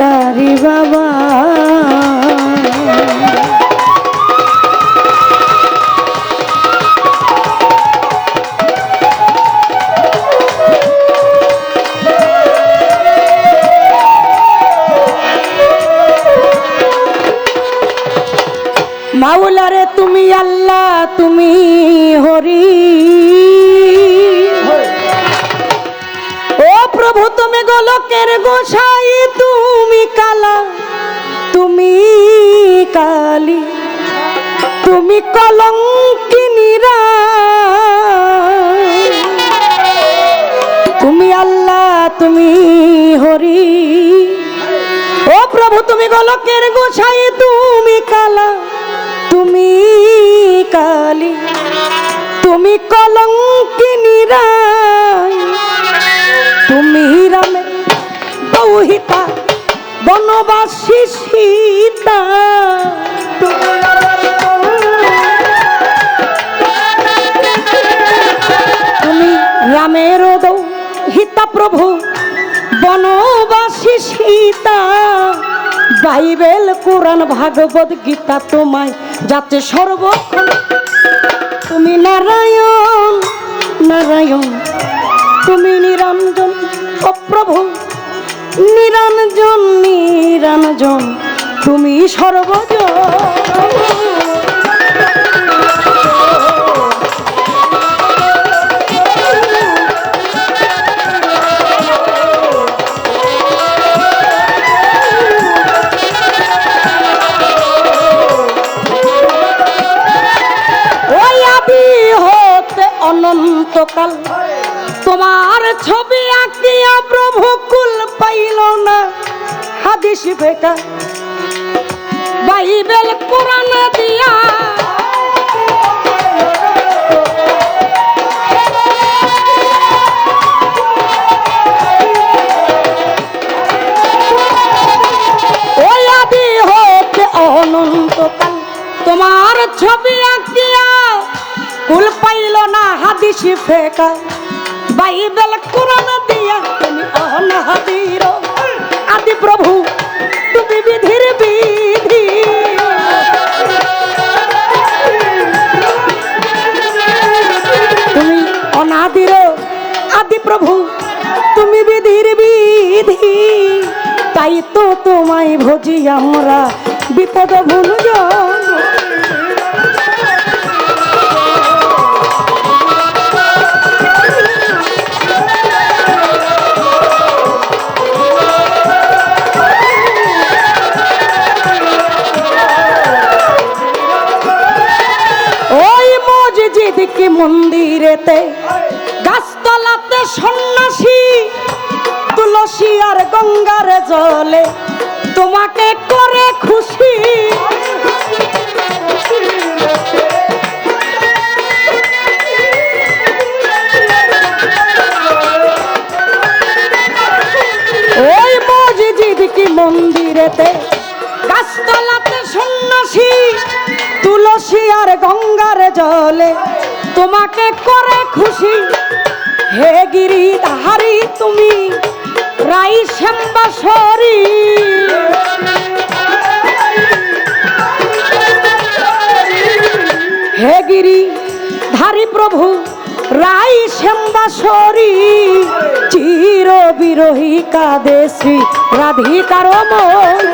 ভান্ডারি বাবা। গোলকের গোসাই তুমি কালা, তুমি কালী, তুমি কলঙ্কিনীরা তুমি আল্লাহ, তুমি হরি। ও প্রভু, তুমি গোলকের গোসাই তুমি কালা, তুমি কালী, তুমি কলঙ্কিনীরা তুমি রামে বৌহিতা বনবাসী সীতা, তুমি রামের হিতা প্রভু, বনবাসী সীতা, বাইবেল, কোরআন, ভাগবত, গীতা তোমায় যাতে সর্বক্ষণ। তুমি নারায়ণ নারায়ণ, তুমি নিরঞ্জন ও প্রভু। নিরঞ্জন নিরঞ্জন তুমি আদি অনন্তকাল হাদিস বেকার বাইবেল কোরআন দিয়া। অনন্তকাল তোমার ছবি আঁকিয়া। কুল পাইল না হাদিস ফেকা। বাইবেল কোরআন দিয়া তুমি অনাহাদির প্রভু তুমি বিধির বিধি। তাই তো তোমায় ভজি আমরা। বিপদ ভুল ওই মসজিদ কি মন্দিরেতে গাছতলাতে সন্ন্যাসী, তুলসী আর গঙ্গার জলে তোমাকে করে খুশি। ওই মসজিদ মন্দিরেতে গাছতলাতে সন্ন্যাসী তুলসী আর গঙ্গার জলে। তোমাকে করে খুশি। হে গিরি ধারি তুমি, রাই শ্যাম্বাসরী হে গিরি ধারি প্রভু, রাই শ্যাম্বাসরী চির বিরোহী কাদে শ্রী রাধিকার মন।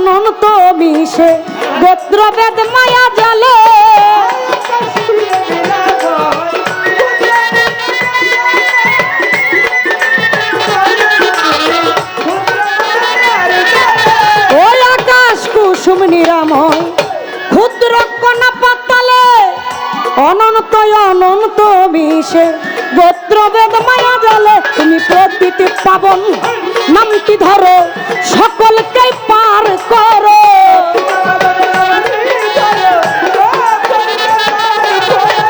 অনন্ত অনন্ত মিশে গোত্র বেদ মায়া জালে। কুসুম নিরাময়, ক্ষুদ্র কণা পাতালে। অনন্ত অনন্ত মিশে গোত্র বেদ মায়া জালে। তুমি প্রতিটি পাবন নামটি ধরো, সকলকে পার করো।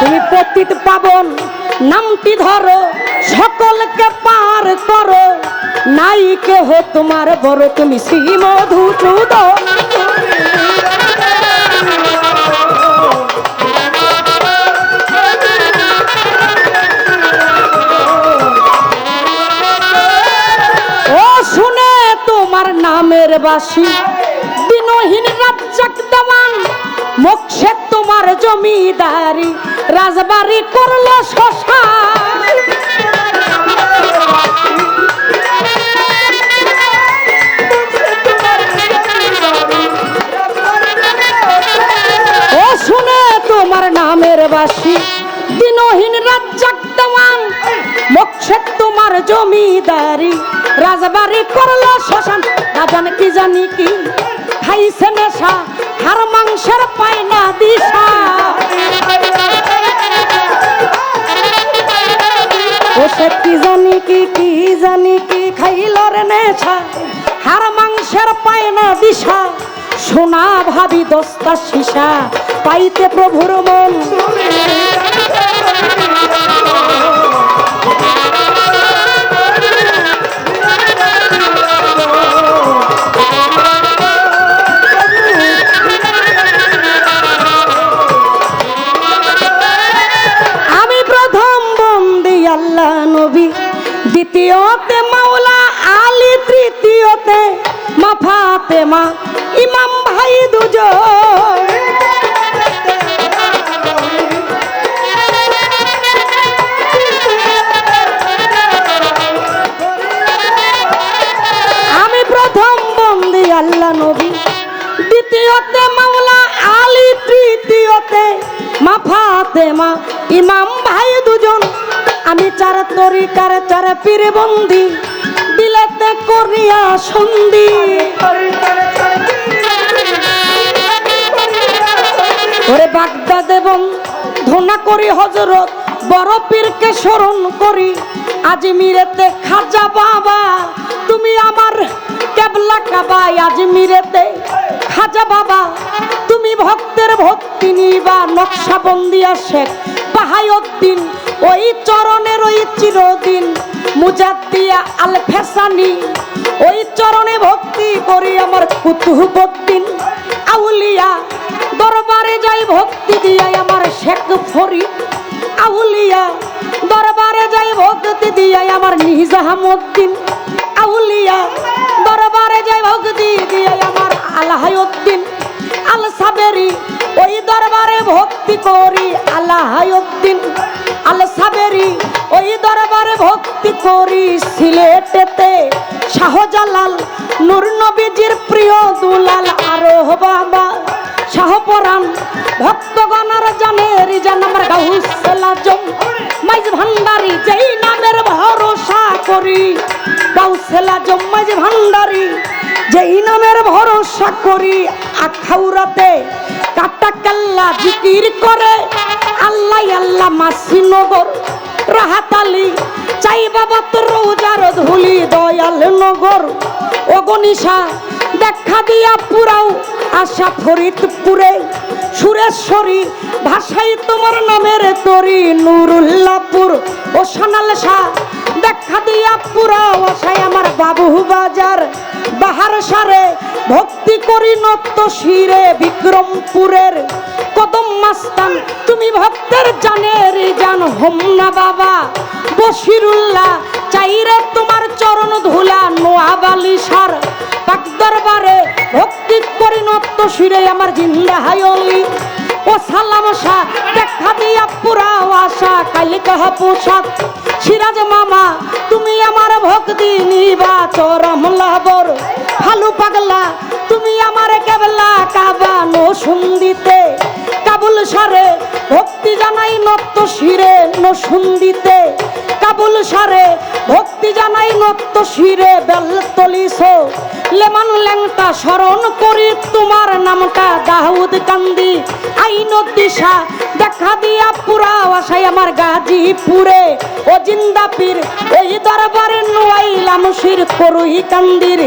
তুমি পতিত পাবন, নামটি ধরো, সকলকে পার করো। নাই কেহ তোমার বড়, তুমি শ্রী মধুসূদন নামের বাসী। দিনহীন রাজ্জাক দেওয়ান মোক্ষে তোমার জমিদারি। রাজবাড়ি করল ও শুনে তোমার নামের বাসী। দিনহীন রাজ্জাক দেওয়ান মোক্ষে তোমার জমিদারি, রাজবাড়ি করল শ্মশান। রাজান কি জানি কি, খাইছে নেশা, হার মাংসের পায় না দিশা। ও সে কি জানি কি কি জানি কি, খাইল রে নেশা, হার মাংসের পায় না দিশা। সোনা ভাবি দস্তা সীসা, পাইতে প্রভুর মন। দ্বিতীয়তে মাওলা আলী তৃতীয়তে মা দ্বিতীয়তে মাওলা আলী তৃতীয়তে মা ফাতেমা, ইমাম ভাই দুজন। আমি চার তরিকার চার পীর বন্দি দিলেতে করিয়া সন্ধি। ওরে বাগদাদে বন ধনা করি হজরত, বড় পীরকে স্মরণ করি। আজমিরেতে খাজা বাবা, তুমি আমার কেবলা কাবাই আজমিরেতে খাজা বাবা, তুমি ভক্তের ভক্তি নিবা নকশাবন্দিয়া শেখ বাহায়ুদ্দিন ওই চরণের ওই চিরদিন, মুজাদ্দিয়া আল ফেসানি ওই চরণে ভক্তি করি আমার কুতুহবদ্দিন আউলিয়া দরবারে যাই ভক্তি দিয়াই আমার শেখ ফরি আউলিয়া দরবারে যাই ভক্তি দিয়াই আমার নিজাহামুদ্দিন আউলিয়া আল সাবেরি, ওই দরবারে ভক্তি করি আলাহায়ুদ্দিন। আল সাবেরি, ওই দরবারে ভক্তি করি সিলেটেতে। শাহজালাল, নূর নবীজির প্রিয় দুলাল আরও বাবা। শাহপরাণ ভক্তগণার জানে রিজান আমার গাউসলা জম মাইজ ভান্ডারি, যেই নামের ভরসা করি, গাউসলা জম মাইজ ভান্ডারি। ভরসা করি আখাউরাতে কাটা কাল্লা জিকির করে। আল্লাহ আল্লাহ মাসিনগর রাহাতালি চাই বাবা তোর রোজার ধুলি, দয়াল নগর। অগনিশা দেখা দিয়া পুরাও আশা ফরিদপুরে। সুরেশ্বরী ভাষাই তোমার নামের তরি নুরুল্লাপুর ও সোনাল শাহ, দেখা দিয়া পুরাও আশায় আমার বাবু বাজার বাহার সারে ভক্তি করি নত্য শিরে বিক্রমপুরের কদম মাস্তান। তুমি ভক্তের জানের জান হোমনা বাবা। বশিরুল্লাহ চাইরে তোমার চরণ ধুলা নোয়াবালি সার। পাক দরবারে ভক্তি করি নত্য শিরে আমার জিন্দা হায়লি ও সালাম শাহ, দেখা দিয়া পুরা আশা কালিকা পোশাক। সিরাজ মামা, তুমি আমার ভক্তি নিবা, চরম লাবর ভালু পাগলা, তুমি আমার কেবলা কাবা নো সুন্দিতে কাবুল সারে ভক্তি জানাই নত্য শিরে নো সুন্দিতে কাবুল সারে ভক্তি জানাই নত্য শিরে বেল তলিস লেমান ল্যাংটা স্মরণ করি তোমার নামটা, দাউদ কান্দি। আইন দিশা দেখা দিয়া পুরা আশাই আমার গাজীপুরে। ও জিন্দাপির, এই দরবারে নোয়াইলাম শির করুই কান্দির।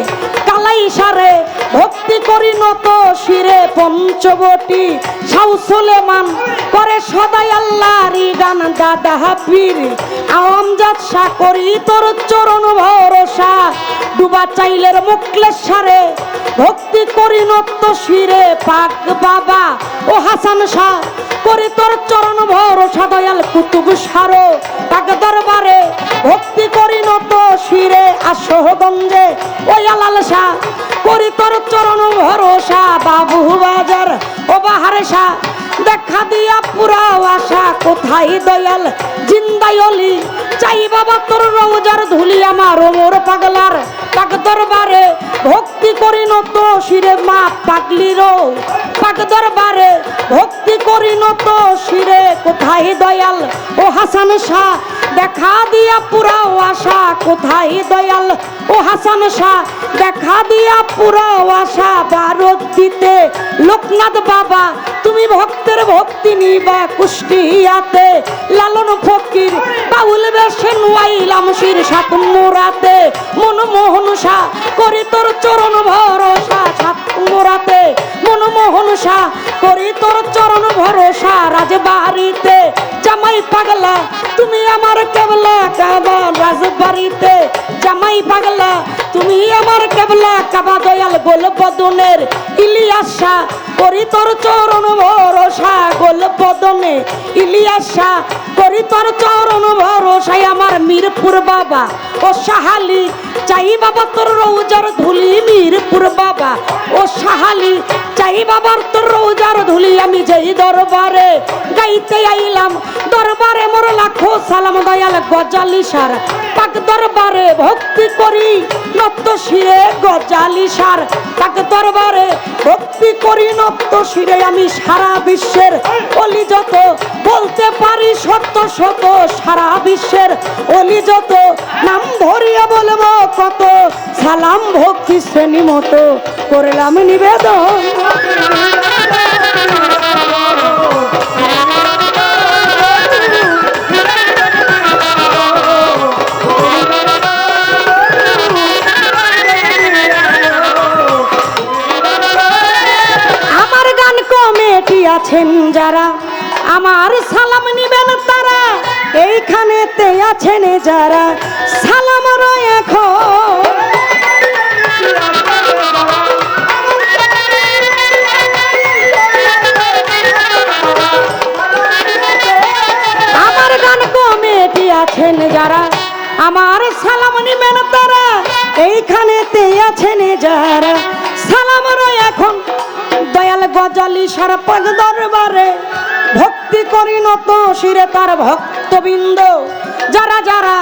কালাই সারে ভক্তি করি নত শিরে পঞ্চবটি। সাউ সুলেমান করে সদাই আল্লাহর গান, দাদা হাফির। আওয়াম যাত্রা করি তোর চরণ ভরসা। ডুবা চাইলের মুকলেশ্বরে ভক্তি করি নত শিরে পাক বাবা। ও হাসান শাহ, করে তোর চরণ ভরসা দয়াল কুতুব সারো, তাক দরবারে ভক্তি করি নত শিরে আসহগঞ্জে ও আলাল শাহ, করি তোর চরণ ভরসা, বাবু বাজার, ও বাহার শাহ দেখা দিয়া পুরাও আশা, কোথায় দয়াল? জিন্দাই অলি। চাই বাবা তোর রোজার ধুলি আমার ওমর পাগলার পাক দরবারে ভক্তি করি নত শিরে মা পাগলির। পাক দরবারে ভক্তি করি নত শিরে, কোথায় দয়াল? ও হাসান শাহ, দেখা দিয়া পুরাও আশা, কোথায় দয়াল? ও হাসান শাহ, দেখা দিয়া পুরাও আশা ভারত দিতে লোকনাথ বাবা, তুমি ভক্তের ভক্তি নিবা কুষ্টিয়াতে, লালন ফকির বাউল বেশে নুয়াইলাম শির সাত মোরাতে মনমোহন শাহ করি তোর চরণ ভরসা সাত মোরাতে মনমোহন শাহ করি তোর চরণ ভরসা রাজবাড়িতে। জামাই পাগলা তুমি আমার কেবলা কাবা রাজবাড়িতে জামাই পাগলা। তুমি আমার কেবলা কাবা দয়াল গোল বদনের ইলিয়াসা করি তোর চরণ ভরসা গোল বদনে ইলিয়াসা করি তোর চরণ ভরসায় আমার মিরপুর বাবা। ও সাহালি, চাই বাবা তোর রৌজার ধুলি মিরপুর বাবা। ও সাহালি চাই বাবার তোর রৌজার ধুলি আমি দরবারে গাইতে আইলাম, দরবারে মোর লাখো সালাম গজালি সার। পাক দরবারে ভক্তি করি নত্য শিরে গজালি সার। পাক দরবারে ভক্তি করি শিরে আমি সারা বিশ্বের অলি যত, বলতে পারি সত্য শত সারা বিশ্বের অলি যত, নাম ধরিয়া বলব কত সালাম ভক্তি শ্রেণি মতো করলাম নিবেদন। আমার গান কমেটি আছেন যারা এইখানেতে আছেন যারা, সালাম এখন আমার গান কমেটি আছেন যারা, আমার সালাম নিবেন তারা, এইখানেতে আছেন যারা, সালাম এখন দয়াল গজালি সরপগ দরবারে, ভক্তি করি নত শিরে তার ভক্তবৃন্দ। যারা,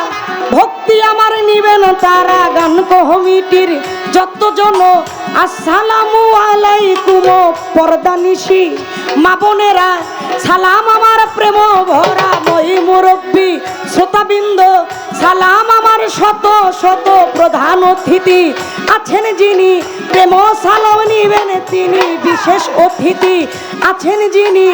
ভক্তি আমার নিবেন তারা গান কমিটির যতজন। আসসালামু আলাইকুম পর্দানিশি মা বোনেরা, সালাম আমার প্রেম ভরা মই মুরব্বী, শ্রোতাবৃন্দ, সালাম আমার শত শত প্রধান অতিথি। আছেন যিনি, প্রেম সালাম নিবেন তিনি বিশেষ অতিথি। আছেন যিনি,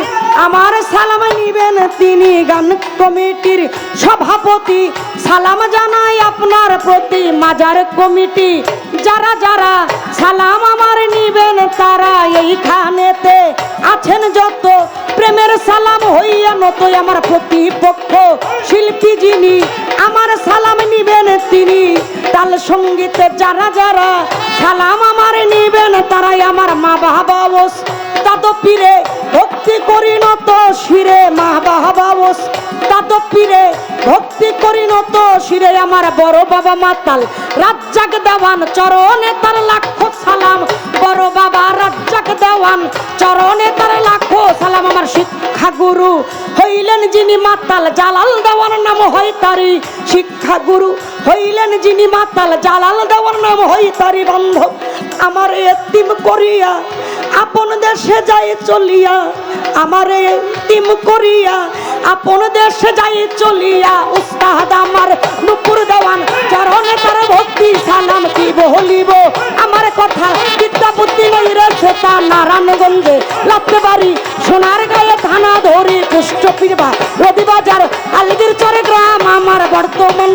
আমার সালাম নিবেন তিনি গান কমিটির সভাপতি। সালাম জানাই আপনার প্রতি মাজার কমিটি। যারা যারা সালাম আমার নিবেন, তারা এইখানেতে আছেন যত। প্রেমের সালাম হইয়া নত আমার প্রতিপক্ষ। শিল্পী যিনি, আমার সালাম নিবেন তিনি। তাল সঙ্গীতে যারা যারা সালাম আমার নিবেন, তারাই আমার মা বাবা বস তাত পীরে ভক্তি করি নত শিরে, মা বাবা তাত পীরে ভক্তি করি নত শিরে, আমার বড় বাবা মাতাল রাজ্জাক দেওয়ান চরণে তার লাখ সালাম। বড় বাবা রাজ্জাক দেওয়ান চরণে তার লাখ সালাম। আমার শিক্ষা গুরু হইলেন যিনি মাতাল জালাল দেওয়ার নাম হয় তারি শিক্ষা গুরু হইলেন যিনি মাতাল জালাল দেওয়ার নাম হয় তারি বান্ধব আমার এতিম করিয়া আপন দেশে যাই চলিয়া, আমারে টিম করিয়া। আপন দেশে যাই চলিয়া, উস্তাদ আমার নুপুর দেওয়ান। চরণে তার ভক্তি সালাম কি বলিব আমার কথা বিদ্যা বুদ্ধি নই রে সেটা নারায়ণগঞ্জে। লাগতে পারি সোনার গায়ে ধরি পুষ্ট পীরবা রবিবাজার আলগির চরে গ্রাম, আমার বর্তমান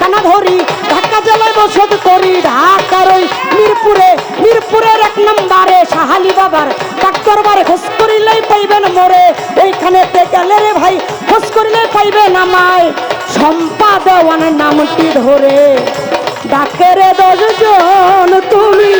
থানা ধরি ঢাকা জেলায় বসত করি ঢাকার ওই মিরপুরে, মিরপুরের এক নম্বরে সাহালি বাবার। ডাক্তার বারে খোঁজ করিলেই পাইবেন মোরে। ওইখানে গেলে রে ভাই, খোঁজ করিলে পাইবেন আমায়। সম্পাদওয়ান নামটি ধরে। ডাকে রে দশজন, তুমি।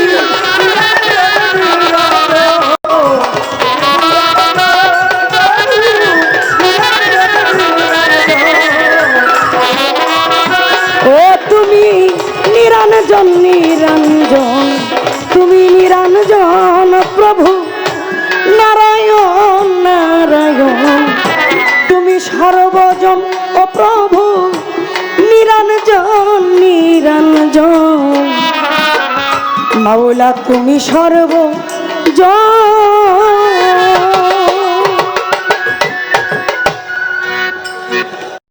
সর্বজন ও প্রভু নিরঞ্জন নিরঞ্জন। মাওলা তুমি সর্বজন।